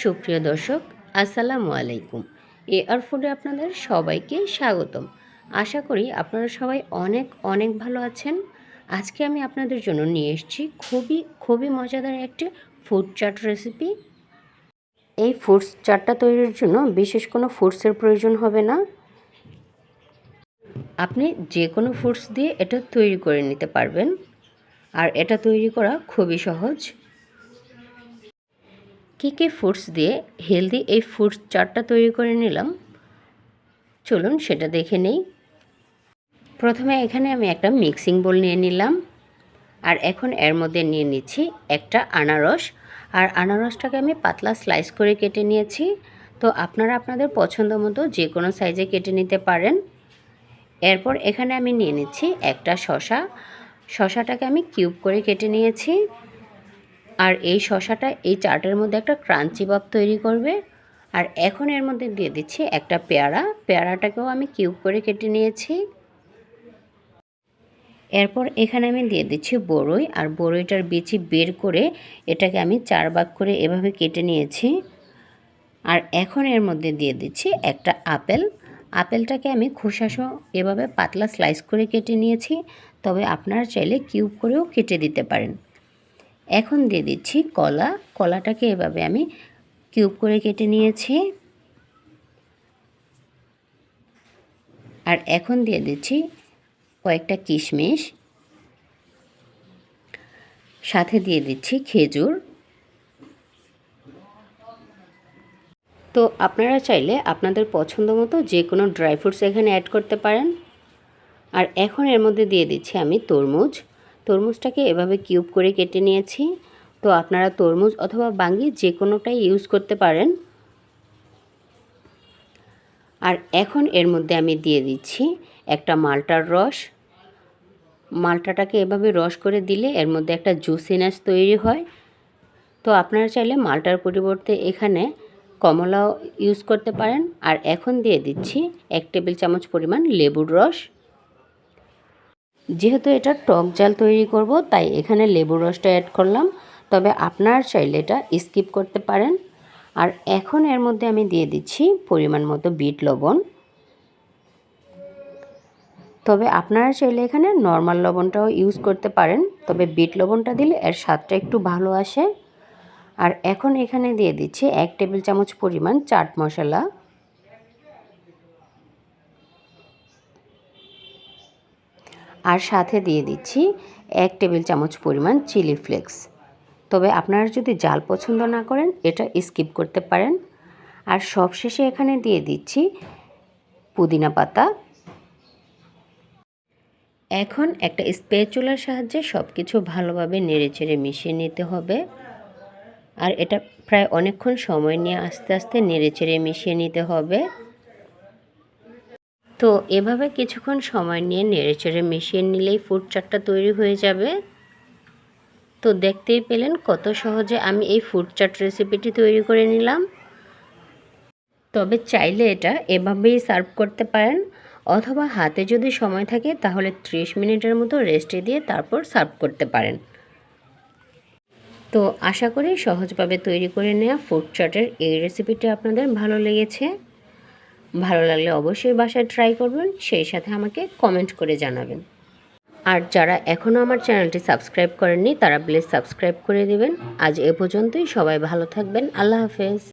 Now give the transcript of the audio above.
সুপ্রিয় দর্শক, আসসালামু আলাইকুম। এ আর ফুডে আপনাদের সবাইকে স্বাগতম। আশা করি আপনারা সবাই অনেক অনেক ভালো আছেন। আজকে আমি আপনাদের জন্য নিয়ে এসেছি খুবই খুবই মজাদার একটি ফুড চাট রেসিপি এই ফুডস চাটটা তৈরির জন্য বিশেষ কোনো ফুডসের প্রয়োজন হবে না। আপনি যে কোনো ফুডস দিয়ে এটা তৈরি করে নিতে পারবেন। আর এটা তৈরি করা খুবই সহজ। কী কী ফুডস দিয়ে হেলদি এই ফুডস চাটটা তৈরি করে নিলাম? চলুন সেটা দেখে নেই। প্রথমে এখানে আমি একটা মিক্সিং বোল নিয়ে নিলাম। আর এখন এর মধ্যে নিয়ে নিচ্ছি একটা আনারস। আর আনারসটাকে আমি পাতলা স্লাইস করে কেটে নিয়েছি। তো আপনারা আপনাদের পছন্দ মতো যে কোনো সাইজে কেটে নিতে পারেন। এরপর এখানে আমি নিয়ে নিচ্ছি একটা শশা শশাটাকে আমি কিউব করে কেটে নিয়েছি। আর এই শশাটা এই চাটের মধ্যে একটা ক্রাঞ্চি ভাব তৈরি করবে। আর এখন এর মধ্যে দিয়ে দিচ্ছি একটা পেয়ারা। পেয়ারাটাকেও আমি কিউব করে কেটে নিয়েছি। এরপর এখানে আমি দিয়ে দিচ্ছি বড়ই আর বড়ইটার বিচি বের করে এটাকে আমি চার ভাগ করে এভাবে কেটে নিয়েছি। আর এখন এর মধ্যে দিয়ে দিচ্ছি একটা আপেল। আপেলটাকে আমি খোসাসহ এভাবে পাতলা স্লাইস করে কেটে নিয়েছি। তবে আপনারা চাইলে কিউব করেও কেটে দিতে পারেন। এখন দিয়ে দিচ্ছি কলা। কলাটাকে এভাবে আমি কিউব করে কেটে নিয়েছি। আর এখন দিয়ে দিচ্ছি কয়েকটা কিশমিশ। সাথে দিয়ে দিচ্ছি খেজুর। তো আপনারা চাইলে আপনাদের পছন্দ মতো যে কোনো ড্রাই ফ্রুটস এখানে অ্যাড করতে পারেন। আর এখন এর মধ্যে দিয়ে দিচ্ছি আমি তরমুজ। তরমুজটাকে এভাবে কিউব করে কেটে নিয়েছি। তো আপনারা তরমুজ অথবা বাঙ্গি যে কোনোটাই ইউজ করতে পারেন। আর এখন এর মধ্যে আমি দিয়ে দিচ্ছি একটা মালটার রস। মালটাটাকে এভাবে রস করে দিলে এর মধ্যে একটা জুসিনেস তৈরি হয়। তো আপনারা চাইলে মালটার পরিবর্তে এখানে কমলাও ইউজ করতে পারেন। আর এখন দিয়ে দিচ্ছি এক টেবিল চামচ পরিমাণ লেবুর রস। যেহেতু এটা টক জাল তৈরি করব, তাই এখানে লেবুর রসটা অ্যাড করলাম। তবে আপনার চাইলে এটা স্কিপ করতে পারেন। আর এখন এর মধ্যে আমি দিয়ে দিচ্ছি পরিমাণ মতো বিট লবণ। তবে আপনারা চাইলে এখানে নর্মাল লবণটাও ইউজ করতে পারেন। তবে বিট লবণটা দিলে এর স্বাদটা একটু ভালো আসে। আর এখন এখানে দিয়ে দিচ্ছি এক টেবিল চামচ পরিমাণ চাট মশলা। আর সাথে দিয়ে দিচ্ছি এক টেবিল চামচ পরিমাণ চিলি ফ্লেক্স। তবে আপনারা যদি জাল পছন্দ না করেন, এটা স্কিপ করতে পারেন। আর সবশেষে এখানে দিয়ে দিচ্ছি পুদিনা পাতা। এখন একটা স্পেচুলার সাহায্যে সব কিছু ভালোভাবে নেড়ে চেড়ে মিশিয়ে নিতে হবে। আর এটা প্রায় অনেকক্ষণ সময় নিয়ে আস্তে আস্তে নেড়ে চেড়ে মিশিয়ে নিতে হবে। তো এভাবে কিছুক্ষণ সময় নিয়ে নেড়ে চেড়ে মিশিয়ে নিলেই ফুড চাটটা তৈরি হয়ে যাবে। তো দেখতেই পেলেন কত সহজে আমি এই ফুড চাট রেসিপিটি তৈরি করে নিলাম। তবে চাইলে এটা এভাবেই সার্ভ করতে পারেন, অথবা হাতে যদি সময় থাকে তাহলে ত্রিশ মিনিটের মতো রেস্টে দিয়ে তারপর সার্ভ করতে পারেন। তো আশা করি সহজভাবে তৈরি করে নেওয়া ফুড চাটের এই রেসিপিটি আপনাদের ভালো লেগেছে। ভালো লাগলে অবশ্যই বাসায় ট্রাই করবেন, সেই সাথে আমাকে কমেন্ট করে জানাবেন। আর যারা এখনও আমার চ্যানেলটি সাবস্ক্রাইব করেননি, তারা প্লিজ সাবস্ক্রাইব করে দেবেন। আজ এ পর্যন্তই, সবাই ভালো থাকবেন, আল্লাহ হাফেজ।